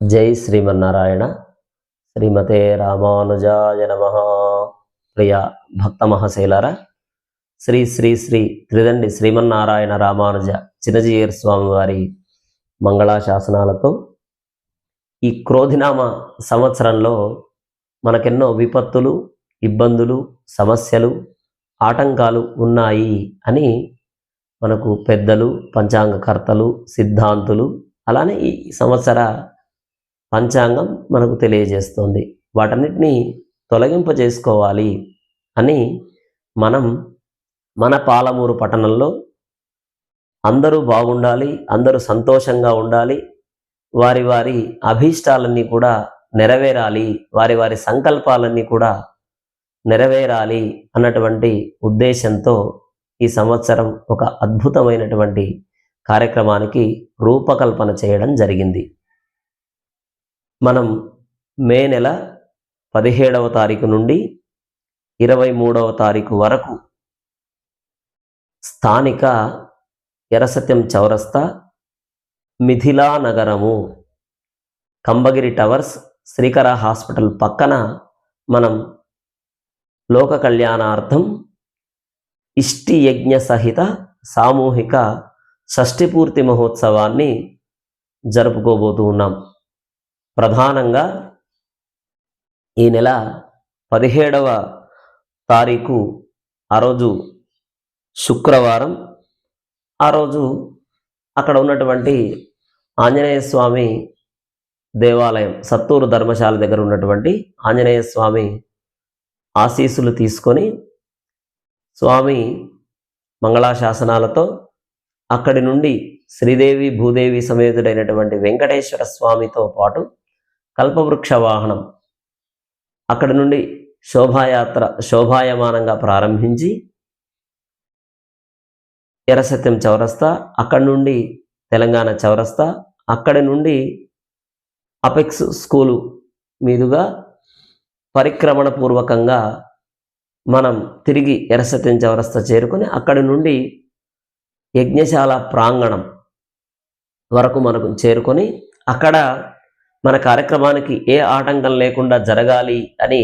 జై శ్రీమన్నారాయణ. శ్రీమతే రామానుజాయ నమ. ప్రియ భక్త మహాశైలారా శ్రీ శ్రీ శ్రీ త్రిదండి శ్రీమన్నారాయణ రామానుజ చిన్నజీయర్ స్వామి వారి మంగళాశాసనాలతో ఈ క్రోధినామ సంవత్సరంలో మనకెన్నో విపత్తులు ఇబ్బందులు సమస్యలు ఆటంకాలు ఉన్నాయి అని మనకు పెద్దలు పంచాంగకర్తలు సిద్ధాంతులు అలానే ఈ సంవత్సర పంచాంగం మనకు తెలియజేస్తుంది. వాటన్నిటిని తొలగింపజేసుకోవాలి అని మనం మన పాలమూరు పట్టణంలో అందరూ బాగుండాలి అందరూ సంతోషంగా ఉండాలి వారి వారి అభీష్టాలన్నీ కూడా నెరవేరాలి వారి వారి సంకల్పాలన్నీ కూడా నెరవేరాలి అన్నటువంటి ఉద్దేశంతో ఈ సంవత్సరం ఒక అద్భుతమైనటువంటి కార్యక్రమానికి రూపకల్పన చేయడం జరిగింది. మనం మే నెల పదిహేడవ తారీఖు నుండి ఇరవై మూడవ తారీఖు వరకు స్థానిక ఎరసత్యం చౌరస్తా మిథిలా నగరము కంబగిరి టవర్స్ శ్రీకర హాస్పిటల్ పక్కన మనం లోక కళ్యాణార్థం ఇష్టి యజ్ఞ సహిత సామూహిక షష్ఠిపూర్తి మహోత్సవాన్ని జరుపుకోబోతూ ఉన్నాం. ప్రధానంగా ఈ నెల పదిహేడవ తారీఖు ఆ రోజు శుక్రవారం. ఆ రోజు అక్కడ ఉన్నటువంటి ఆంజనేయ స్వామి దేవాలయం సత్తూరు ధర్మశాల దగ్గర ఉన్నటువంటి ఆంజనేయ స్వామి ఆశీస్సులు తీసుకొని స్వామి మంగళాశాసనాలతో అక్కడి నుండి శ్రీదేవి భూదేవి సమేతుడైనటువంటి వెంకటేశ్వర స్వామితో పాటు కల్పవృక్ష వాహనం అక్కడ నుండి శోభాయాత్ర శోభాయమానంగా ప్రారంభించి ఎరసత్యం చౌరస్తా అక్కడి నుండి తెలంగాణ చౌరస్తా అక్కడి నుండి అపెక్స్ స్కూలు మీదుగా పరిక్రమణ పూర్వకంగా మనం తిరిగి ఎరసత్యం చౌరస్తా చేరుకొని అక్కడి నుండి యజ్ఞశాల ప్రాంగణం వరకు మనకు చేరుకొని అక్కడ మన కార్యక్రమానికి ఏ ఆటంకం లేకుండా జరగాలి అని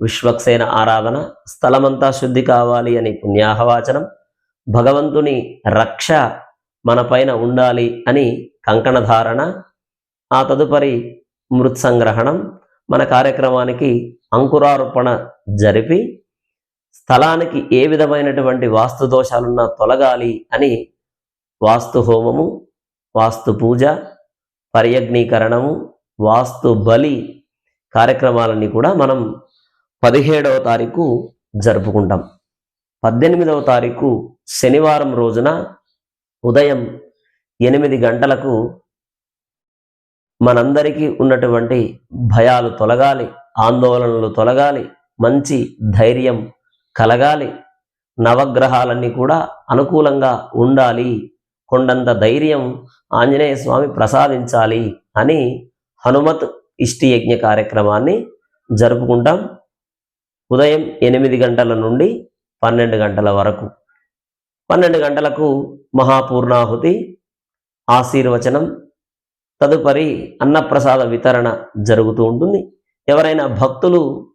విశ్వక్సేన ఆరాధన స్థలమంతా శుద్ధి కావాలి అని పుణ్యాహవాచనం భగవంతుని రక్ష మన పైన ఉండాలి అని కంకణధారణ ఆ తదుపరి మృత్సంగ్రహణం మన కార్యక్రమానికి అంకురారోపణ జరిపి స్థలానికి ఏ విధమైనటువంటి వాస్తు దోషాలున్నా తొలగాలి అని వాస్తు హోమము వాస్తు పూజ పర్యగ్నీకరణము వాస్తు బలి కార్యక్రమాలన్నీ కూడా మనం పదిహేడవ తారీఖు జరుపుకుంటాం. పద్దెనిమిదవ తారీఖు శనివారం రోజున ఉదయం ఎనిమిది గంటలకు మనందరికీ ఉన్నటువంటి భయాలు తొలగాలి ఆందోళనలు తొలగాలి మంచి ధైర్యం కలగాలి నవగ్రహాలన్నీ కూడా అనుకూలంగా ఉండాలి కొండంత ధైర్యం ఆంజనేయ స్వామి ప్రసాదించాలి అని హనుమత్ ఇష్టి యజ్ఞ కార్యక్రమాన్ని జరుపుకుంటాం. ఉదయం ఎనిమిది గంటల నుండి పన్నెండు గంటల వరకు. పన్నెండు గంటలకు మహాపూర్ణాహుతి ఆశీర్వచనం తదుపరి అన్నప్రసాద వితరణ జరుగుతూ ఉంటుంది. ఎవరైనా భక్తులు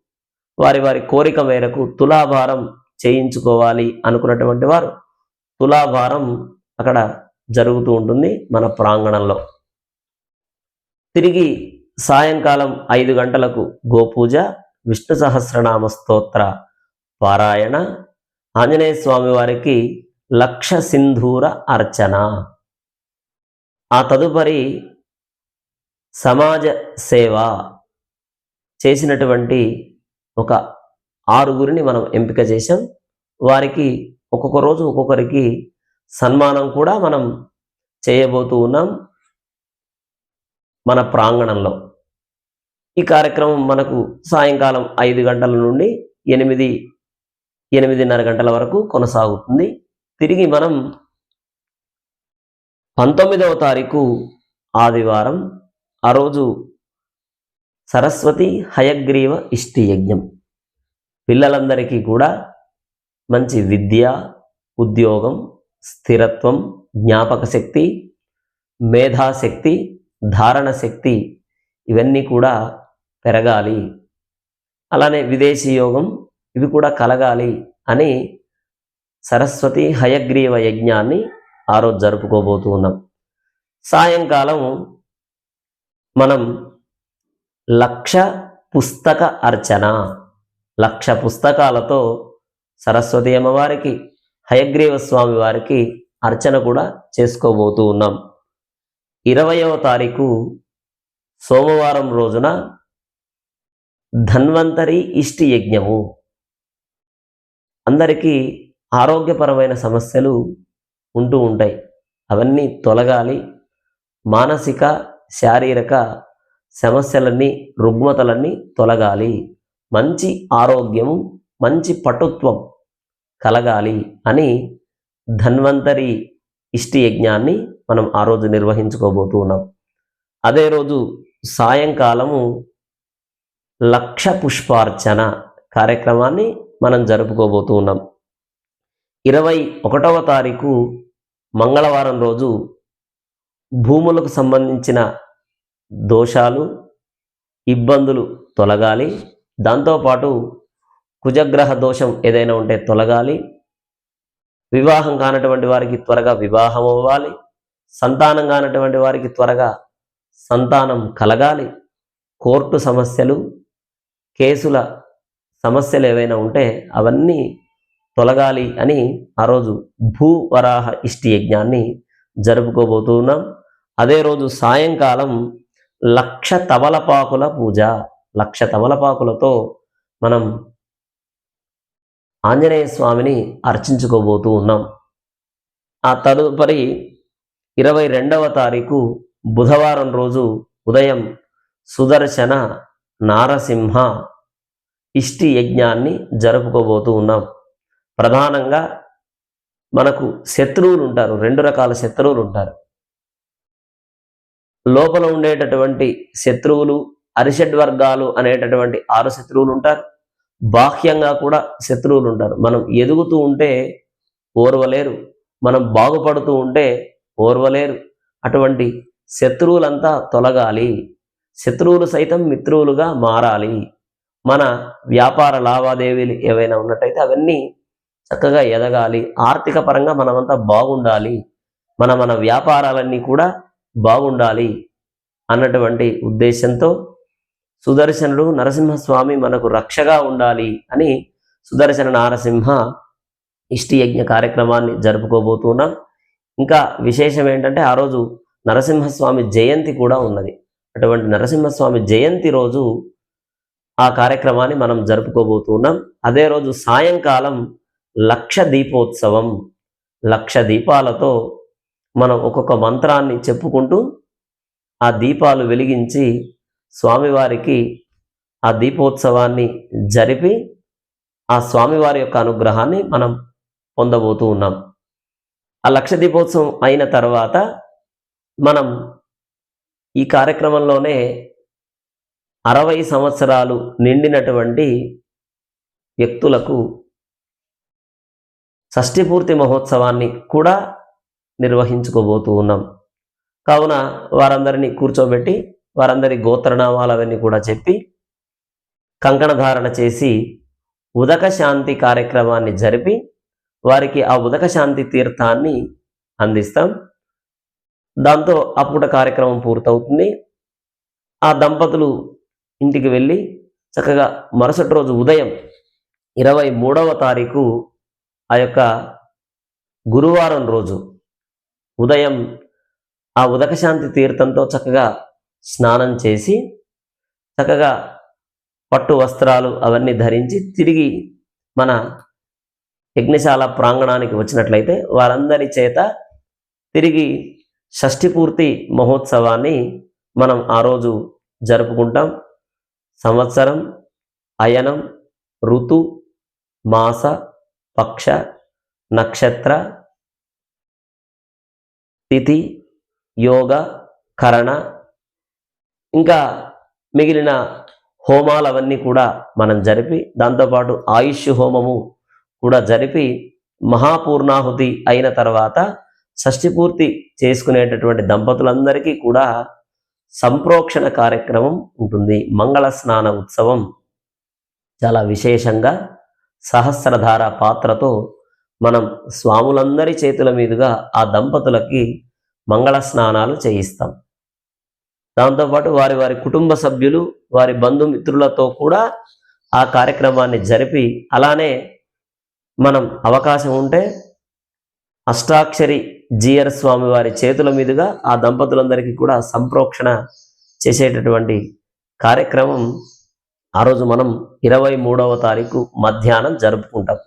వారి వారి కోరిక మేరకు తులాభారం చేయించుకోవాలి అనుకున్నటువంటి వారు తులాభారం అక్కడ జరుగుతూ ఉంటుంది మన ప్రాంగణంలో. తిరిగి సాయంకాలం ఐదు గంటలకు గోపూజ విష్ణు సహస్రనామ స్తోత్ర పారాయణ. ఆంజనేయ స్వామి వారికి లక్ష సింధూర అర్చన. ఆ తదుపరి సమాజ సేవ చేసినటువంటి ఒక ఆరుగురిని మనం ఎంపిక చేశాం. వారికి ఒక్కొక్క రోజు ఒక్కొక్కరికి సన్మానం కూడా మనం చేయబోతూ ఉన్నాం. మన ప్రాంగణంలో. ఈ కార్యక్రమం మనకు సాయంకాలం ఐదు గంటల నుండి ఎనిమిది ఎనిమిదిన్నర గంటల వరకు కొనసాగుతుంది. తిరిగి మనం పంతొమ్మిదవ తారీఖు ఆదివారం ఆ రోజు సరస్వతి హయగ్రీవ ఇష్టి యజ్ఞం పిల్లలందరికీ కూడా మంచి విద్య ఉద్యోగం స్థిరత్వం జ్ఞాపక శక్తి మేధాశక్తి ధారణ శక్తి ఇవన్నీ కూడా పెరగాలి. అలానే విదేశీ యోగం ఇవి కూడా కలగాలి అని సరస్వతి హయగ్రీవ యజ్ఞాన్ని ఆ రోజు జరుపుకోబోతూ ఉన్నాం. సాయంకాలం మనం లక్ష పుస్తక అర్చన లక్ష పుస్తకాలతో సరస్వతి అమ్మవారికి హయగ్రీవ స్వామి వారికి అర్చన కూడా చేసుకోబోతూ ఉన్నాం. ఇరవయవ తారీఖు సోమవారం రోజున ధన్వంతరి ఇష్టి యజ్ఞము. అందరికీ ఆరోగ్యపరమైన సమస్యలు ఉంటూ ఉంటాయి. అవన్నీ తొలగాలి. మానసిక శారీరక సమస్యలన్నీ రుగ్మతలన్నీ తొలగాలి. మంచి ఆరోగ్యము మంచి పటుత్వం కలగాలి అని ధన్వంతరి ఇష్టి యజ్ఞాన్ని మనం ఆ రోజు నిర్వహించుకోబోతూ ఉన్నాం. అదే రోజు సాయంకాలము లక్ష పుష్పార్చన కార్యక్రమాన్ని మనం జరుపుకోబోతూ ఉన్నాం. ఇరవై ఒకటవ తారీఖు మంగళవారం రోజు భూములకు సంబంధించిన దోషాలు ఇబ్బందులు తొలగాలి. దాంతోపాటు కుజగ్రహ దోషం ఏదైనా ఉంటే తొలగాలి. వివాహం కానటువంటి వారికి త్వరగా వివాహం అవ్వాలి. సంతానం కానటువంటి వారికి త్వరగా సంతానం కలగాలి. కోర్టు సమస్యలు కేసుల సమస్యలు ఏవైనా ఉంటే అవన్నీ తొలగాలి అని ఆ రోజు భూవరాహ ఇష్టి యజ్ఞాన్ని జరుపుకోబోతూ ఉన్నాం. అదే రోజు సాయంకాలం లక్ష తమలపాకుల పూజ. లక్ష తమలపాకులతో మనం ఆంజనేయ స్వామిని అర్చించుకోబోతూ ఉన్నాం. ఆ తదుపరి ఇరవై రెండవ తారీఖు బుధవారం రోజు ఉదయం సుదర్శన నారసింహ ఇష్టి యజ్ఞాన్ని జరుపుకోబోతూ ఉన్నాం. ప్రధానంగా మనకు శత్రువులు ఉంటారు. రెండు రకాల శత్రువులు ఉంటారు. లోపల ఉండేటటువంటి శత్రువులు అరిషడ్ వర్గాలు అనేటటువంటి ఆరు శత్రువులు ఉంటారు. బాహ్యంగా కూడా శత్రువులు ఉంటారు. మనం ఎదుగుతూ ఉంటే ఓర్వలేరు. మనం బాగుపడుతూ ఉంటే ఓర్వలేరు. అటువంటి శత్రువులంతా తొలగాలి. శత్రువులు సైతం మిత్రువులుగా మారాలి. మన వ్యాపార లావాదేవీలు ఏవైనా ఉన్నట్టయితే అవన్నీ చక్కగా ఎదగాలి. ఆర్థిక పరంగా మనమంతా బాగుండాలి. మన మన వ్యాపారాలన్నీ కూడా బాగుండాలి అన్నటువంటి ఉద్దేశంతో సుదర్శనుడు నరసింహస్వామి మనకు రక్షగా ఉండాలి అని సుదర్శన నారసింహ ఇష్టయజ్ఞ కార్యక్రమాన్ని జరుపుకోబోతున్నాం. ఇంకా విశేషం ఏంటంటే ఆ రోజు నరసింహస్వామి జయంతి కూడా ఉన్నది. అటువంటి నరసింహస్వామి జయంతి రోజు ఆ కార్యక్రమాన్ని మనం జరుపుకోబోతున్నాం అదే రోజు సాయంకాలం లక్ష దీపోత్సవం. లక్ష దీపాలతో మనం ఒక్కొక్క మంత్రాన్ని చెప్పుకుంటూ ఆ దీపాలు వెలిగించి స్వామివారికి ఆ దీపోత్సవాన్ని జరిపి ఆ స్వామివారి యొక్క అనుగ్రహాన్ని మనం పొందబోతూ ఉన్నాం. ఆ లక్ష దీపోత్సవం అయిన తర్వాత మనం ఈ కార్యక్రమంలోనే అరవై సంవత్సరాలు నిండినటువంటి వ్యక్తులకు షష్ఠిపూర్తి మహోత్సవాన్ని కూడా నిర్వహించుకోబోతూ ఉన్నాం. కావున వారందరినీ కూర్చోబెట్టి వారందరి గోత్రనామాలు అవన్నీ కూడా చెప్పి కంకణ ధారణ చేసి ఉదక శాంతి కార్యక్రమాన్ని జరిపి వారికి ఆ ఉదక శాంతి తీర్థాన్ని అందిస్తాం. దాంతో అప్పుడు కార్యక్రమం పూర్తవుతుంది. ఆ దంపతులు ఇంటికి వెళ్ళి చక్కగా మరుసటి రోజు ఉదయం ఇరవై మూడవ తారీఖు ఆ యొక్క గురువారం రోజు ఉదయం ఆ ఉదకశాంతి తీర్థంతో చక్కగా స్నానం చేసి చక్కగా పట్టు వస్త్రాలు అవన్నీ ధరించి తిరిగి మన యజ్ఞశాల ప్రాంగణానికి వచ్చినట్లయితే వారందరి చేత తిరిగి షష్ఠి పూర్తి మహోత్సవాన్ని మనం ఆ రోజు జరుపుకుంటాం. సంవత్సరం అయనం ఋతు మాస పక్ష నక్షత్ర తిథి యోగ కరణ ఇంకా మిగిలిన హోమాలు అవన్నీ కూడా మనం జరిపి దాంతోపాటు ఆయుష్ హోమము కూడా జరిపి మహాపూర్ణాహుతి అయిన తర్వాత షష్ఠిపూర్తి చేసుకునేటటువంటి దంపతులందరికీ కూడా సంప్రోక్షణ కార్యక్రమం ఉంటుంది. మంగళ స్నాన ఉత్సవం. చాలా విశేషంగా సహస్రధార పాత్రతో మనం స్వాములందరి చేతుల మీదుగా ఆ దంపతులకి మంగళ స్నానాలు చేయిస్తాం. దాంతోపాటు వారి వారి కుటుంబ సభ్యులు వారి బంధుమిత్రులతో కూడా ఆ కార్యక్రమాన్ని జరిపి అలానే మనం అవకాశం ఉంటే అష్టాక్షరి జియర్ స్వామి వారి చేతుల మీదుగా ఆ దంపతులందరికీ కూడా సంప్రోక్షణ చేసేటటువంటి కార్యక్రమం ఆ రోజు మనం ఇరవై మూడవ తారీఖు మధ్యాహ్నం జరుపుకుంటాం.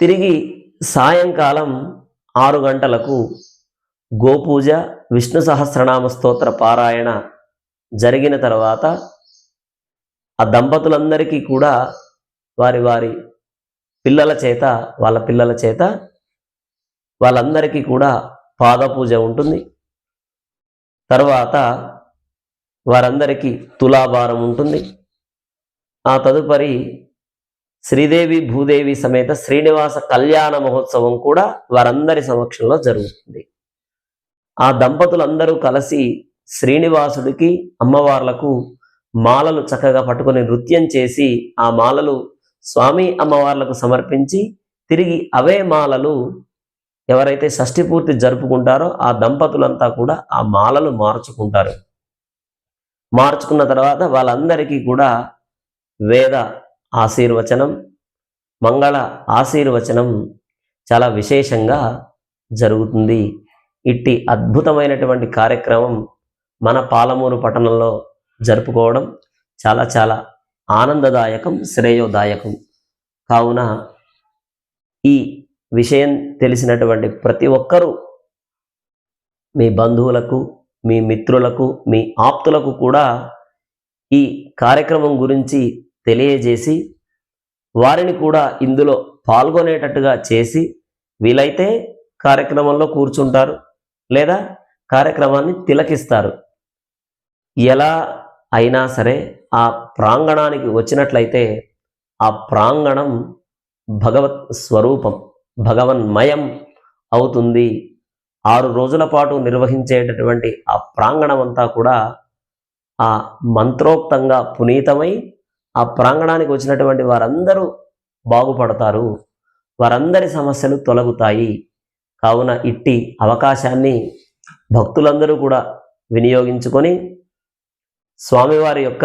తిరిగి సాయంకాలం ఆరు గంటలకు గోపూజ విష్ణు సహస్రనామ స్తోత్ర పారాయణ జరిగిన తర్వాత ఆ దంపతులందరికీ కూడా వారి వారి పిల్లల చేత వాళ్ళ పిల్లల చేత వాళ్ళందరికీ కూడా పాదపూజ ఉంటుంది. తర్వాత వారందరికీ తులాభారం ఉంటుంది. ఆ తదుపరి శ్రీదేవి భూదేవి సమేత శ్రీనివాస కళ్యాణ మహోత్సవం కూడా వారందరి సమక్షంలో జరుగుతుంది. ఆ దంపతులందరూ కలిసి శ్రీనివాసుడికి అమ్మవార్లకు మాలలు చక్కగా పట్టుకొని నృత్యం చేసి ఆ మాలలు స్వామి అమ్మవార్లకు సమర్పించి తిరిగి అవే మాలలు ఎవరైతే షష్ఠి పూర్తి జరుపుకుంటారో ఆ దంపతులంతా కూడా ఆ మాలలు మార్చుకుంటారు. మార్చుకున్న తర్వాత వాళ్ళందరికీ కూడా వేద ఆశీర్వచనం మంగళ ఆశీర్వచనం చాలా విశేషంగా జరుగుతుంది. ఇట్టి అద్భుతమైనటువంటి కార్యక్రమం మన పాలమూరు పట్టణంలో జరుపుకోవడం చాలా చాలా ఆనందదాయకం శ్రేయోదాయకం. కావున ఈ విషయం తెలిసినటువంటి ప్రతి ఒక్కరూ మీ బంధువులకు మీ మిత్రులకు మీ ఆప్తులకు కూడా ఈ కార్యక్రమం గురించి తెలియజేసి వారిని కూడా ఇందులో పాల్గొనేటట్టుగా చేసి వీలైతే కార్యక్రమంలో కూర్చుంటారు లేదా కార్యక్రమాన్ని తిలకిస్తారు. ఎలా అయినా సరే ఆ ప్రాంగణానికి వచ్చినట్లయితే ఆ ప్రాంగణం భగవత్ స్వరూపం భగవన్మయం అవుతుంది. ఆరు రోజుల పాటు నిర్వహించేటటువంటి ఆ ప్రాంగణం అంతా కూడా ఆ మంత్రోక్తంగా పునీతమై ఆ ప్రాంగణానికి వచ్చినటువంటి వారందరూ బాగుపడతారు. వారందరి సమస్యలు తొలగుతాయి. కావున ఇట్టి అవకాశాన్ని భక్తులందరూ కూడా వినియోగించుకొని స్వామివారి యొక్క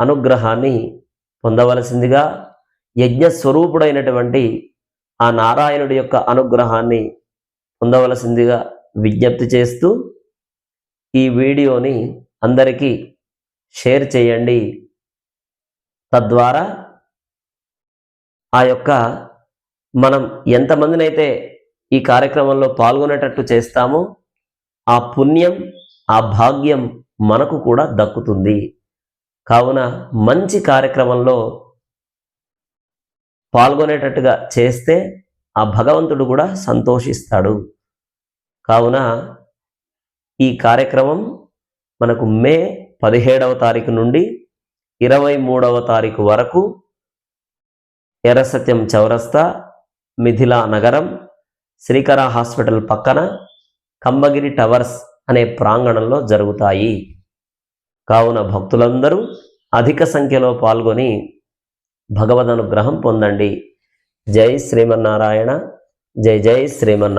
అనుగ్రహాన్ని పొందవలసిందిగా యజ్ఞస్వరూపుడైనటువంటి ఆ నారాయణుడి యొక్క అనుగ్రహాన్ని పొందవలసిందిగా విజ్ఞప్తి చేస్తూ ఈ వీడియోని అందరికీ షేర్ చేయండి. తద్వారా ఆ యొక్క మనం ఎంతమందినైతే ఈ కార్యక్రమంలో పాల్గొనేటట్టు చేస్తామో ఆ పుణ్యం ఆ భాగ్యం మనకు కూడా దక్కుతుంది. కావున మంచి కార్యక్రమంలో పాల్గొనేటట్టుగా చేస్తే ఆ భగవంతుడు కూడా సంతోషిస్తాడు. కావున ఈ కార్యక్రమం మనకు మే పదిహేడవ తారీఖు నుండి ఇరవై మూడవ తారీఖు వరకు ఎర్రసత్యం చౌరస్తా మిథిలా నగరం శ్రీకర హాస్పిటల్ పక్కన కంబగిరి టవర్స్ అనే ప్రాంగణంలో జరుగుతాయి. కావున భక్తులందరూ అధిక సంఖ్యలో పాల్గొని భగవద్ అనుగ్రహం పొందండి. జై శ్రీమన్నారాయణ. జై జై శ్రీమన్నారాయణ